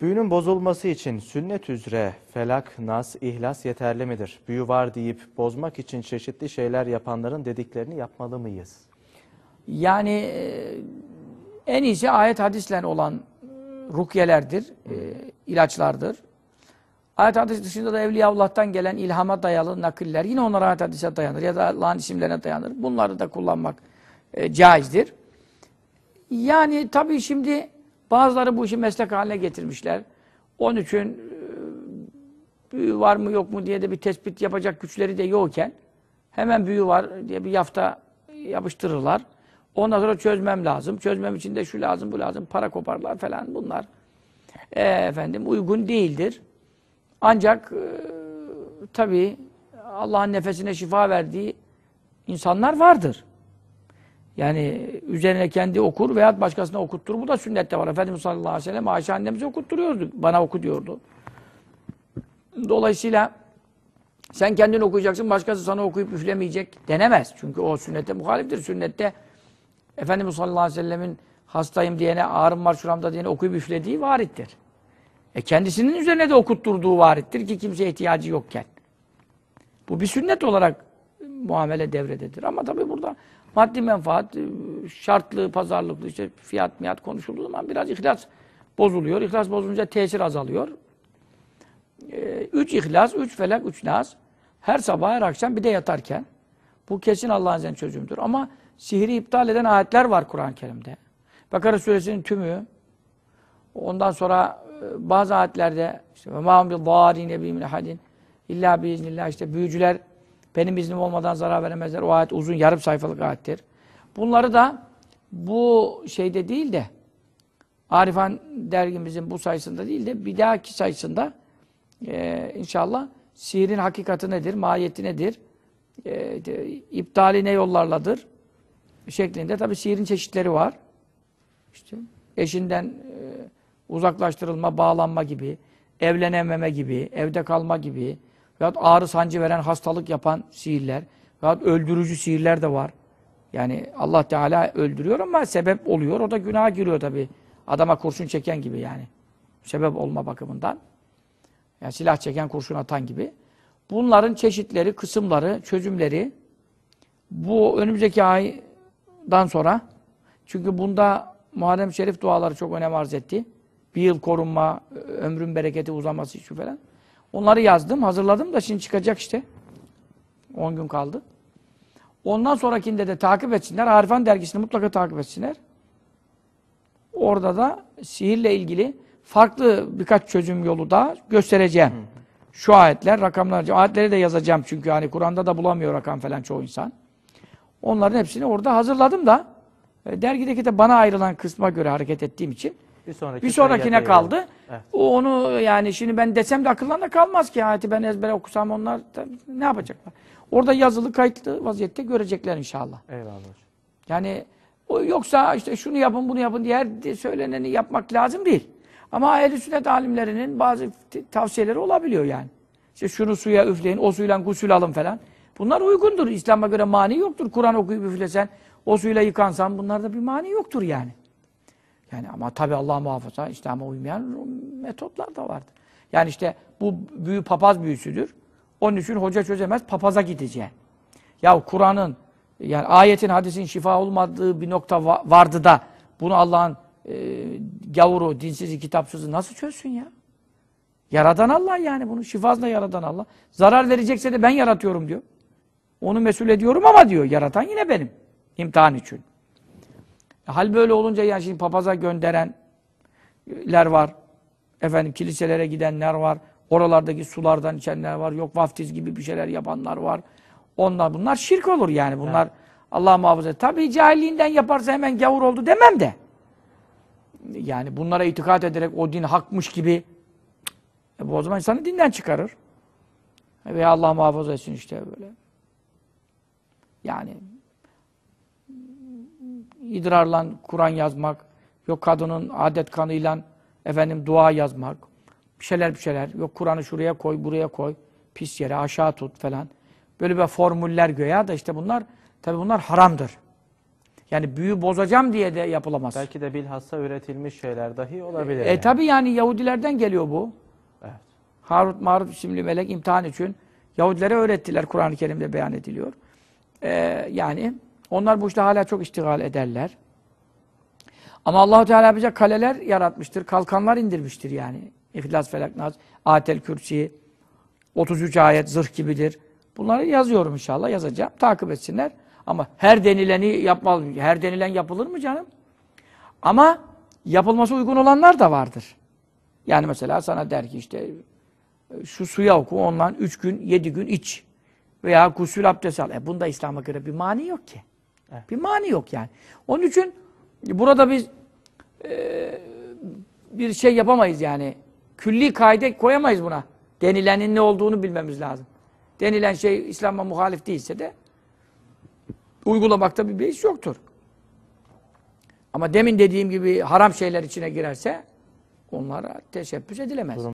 Büyünün bozulması için sünnet üzere felak, nas, ihlas yeterli midir? Büyü var deyip bozmak için çeşitli şeyler yapanların dediklerini yapmalı mıyız? Yani e, en iyisi ayet hadisle olan rukyelerdir, e, ilaçlardır. Ayet hadis dışında da Evliyaullah'tan gelen ilhama dayalı nakiller yine onlar ayet hadise dayanır ya da Allah'ın isimlerine dayanır. Bunları da kullanmak e, caizdir. Yani tabii şimdi bazıları bu işi meslek haline getirmişler. Onun için e, büyü var mı yok mu diye de bir tespit yapacak güçleri de yokken hemen büyü var diye bir yafta yapıştırırlar. Ondan sonra çözmem lazım. Çözmem için de şu lazım, bu lazım. Para koparlar falan bunlar. E, efendim uygun değildir. Ancak e, tabii Allah'ın nefesine şifa verdiği insanlar vardır. Yani üzerine kendi okur veya başkasına okutturur. Bu da sünnette var. Efendimiz sallallahu aleyhi ve sellem Ayşe annemize okutturuyordu. Bana oku diyordu. Dolayısıyla sen kendin okuyacaksın, başkası sana okuyup üflemeyecek denemez. Çünkü o sünnete muhaliftir. Sünnette Efendimiz sallallahu aleyhi ve sellemin hastayım diyene, ağrım var şuramda diyene okuyup üflediği varittir. E kendisinin üzerine de okutturduğu varittir ki kimseye ihtiyacı yokken. Bu bir sünnet olarak muamele devrededir. Ama tabii maddi menfaat, şartlı, pazarlıklı, işte fiyat miyat konuşulduğu zaman biraz ihlas bozuluyor. İhlas bozulunca tesir azalıyor. E, üç ihlas, üç felak, üç nas. Her sabah, her akşam bir de yatarken. Bu kesin Allah'ın izniyle çözümdür. Ama sihri iptal eden ayetler var Kur'an-ı Kerim'de. Bakara suresinin tümü. Ondan sonra e, bazı ayetlerde işte ve ma'hum bi bi min illa bi iznillah işte büyücüler benim iznim olmadan zarar veremezler. O ayet uzun yarım sayfalık ayettir. Bunları da bu şeyde değil de Arifan dergimizin bu sayısında değil de bir dahaki sayısında e, inşallah sihirin hakikati nedir, mahiyeti nedir, e, de, iptali ne yollarladır şeklinde. Tabi sihirin çeşitleri var. İşte eşinden e, uzaklaştırılma, bağlanma gibi, evlenememe gibi, evde kalma gibi veyahut ağrı sancı veren hastalık yapan sihirler veyahut öldürücü sihirler de var. Yani Allah Teala öldürüyor ama sebep oluyor. O da günaha giriyor tabi. Adama kurşun çeken gibi yani. Sebep olma bakımından. Yani silah çeken, kurşun atan gibi. Bunların çeşitleri, kısımları, çözümleri bu önümüzdeki aydan sonra çünkü bunda Muharrem Şerif duaları çok önem arz etti. Bir yıl korunma, ömrün bereketi uzaması için falan. Onları yazdım, hazırladım da şimdi çıkacak işte. 10 gün kaldı. Ondan sonrakinde de takip etsinler. Arifan dergisini mutlaka takip etsinler. Orada da sihirle ilgili farklı birkaç çözüm yolu da göstereceğim. Şu ayetler, rakamlar, ayetleri de yazacağım çünkü hani Kur'an'da da bulamıyor rakam falan çoğu insan. Onların hepsini orada hazırladım da e, dergideki de bana ayrılan kısma göre hareket ettiğim için Bir, sonraki bir sonrakine kaldı. Evet. O onu yani şimdi ben desem de akıllarında kalmaz ki ayeti ben ezbere okusam onlar da ne yapacaklar? Orada yazılı kayıtlı vaziyette görecekler inşallah. Eyvallah. Yani o yoksa işte şunu yapın bunu yapın diye her söyleneni yapmak lazım değil. Ama ehl sünnet alimlerinin bazı tavsiyeleri olabiliyor yani. İşte şunu suya üfleyin, o suyla gusül alın falan. Bunlar uygundur. İslam'a göre mani yoktur. Kur'an okuyup üflesen, o suyla yıkansan bunlarda bir mani yoktur yani. Yani ama tabi Allah muhafaza İslam'a uymayan metotlar da vardır. Yani işte bu büyü papaz büyüsüdür. Onun için hoca çözemez, papaza gideceğim. Ya Kur'an'ın yani ayetin, hadisin şifa olmadığı bir nokta va vardı da bunu Allah'ın e, gavuru, dinsizi, kitapsızı nasıl çözsün ya? Yaradan Allah yani bunu. Şifasını yaradan Allah. Zarar verecekse de ben yaratıyorum diyor. Onu mesul ediyorum ama diyor. Yaratan yine benim. İmtihan için. Hal böyle olunca yani şimdi papaza gönderenler var. Efendim kiliselere gidenler var. Oralardaki sulardan içenler var. Yok vaftiz gibi bir şeyler yapanlar var. Onlar bunlar şirk olur yani. Bunlar evet. Allah muhafaza. Tabii cahilliğinden yaparsa hemen gavur oldu demem de. Yani bunlara itikat ederek o din hakmış gibi e bu o zaman insanı dinden çıkarır. Veya Allah muhafaza etsin işte böyle. Yani idrarla Kur'an yazmak, yok kadının adet kanıyla efendim dua yazmak, bir şeyler bir şeyler, yok Kur'an'ı şuraya koy, buraya koy, pis yere aşağı tut falan. Böyle bir formüller göya da işte bunlar, tabi bunlar haramdır. Yani büyü bozacağım diye de yapılamaz. Belki de bilhassa üretilmiş şeyler dahi olabilir. E yani. tabi yani Yahudilerden geliyor bu. Evet. Harut Marut isimli melek imtihan için Yahudilere öğrettiler. Kur'an-ı Kerim'de beyan ediliyor. Ee, yani onlar bu işte hala çok iştigal ederler. Ama Allahu Teala bize kaleler yaratmıştır. Kalkanlar indirmiştir yani. İhlas, Felak, Nas, Atel Kürsi, 33 ayet zırh gibidir. Bunları yazıyorum inşallah. Yazacağım. Takip etsinler. Ama her denileni yapmalı. Her denilen yapılır mı canım? Ama yapılması uygun olanlar da vardır. Yani mesela sana der ki işte şu suya oku ondan üç gün, yedi gün iç. Veya gusül abdest al. E bunda İslam'a göre bir mani yok ki. Bir mani yok yani. Onun için burada biz e, bir şey yapamayız yani. Külli kaide koyamayız buna. Denilenin ne olduğunu bilmemiz lazım. Denilen şey İslam'a muhalif değilse de uygulamakta bir beis yoktur. Ama demin dediğim gibi haram şeyler içine girerse onlara teşebbüs edilemez.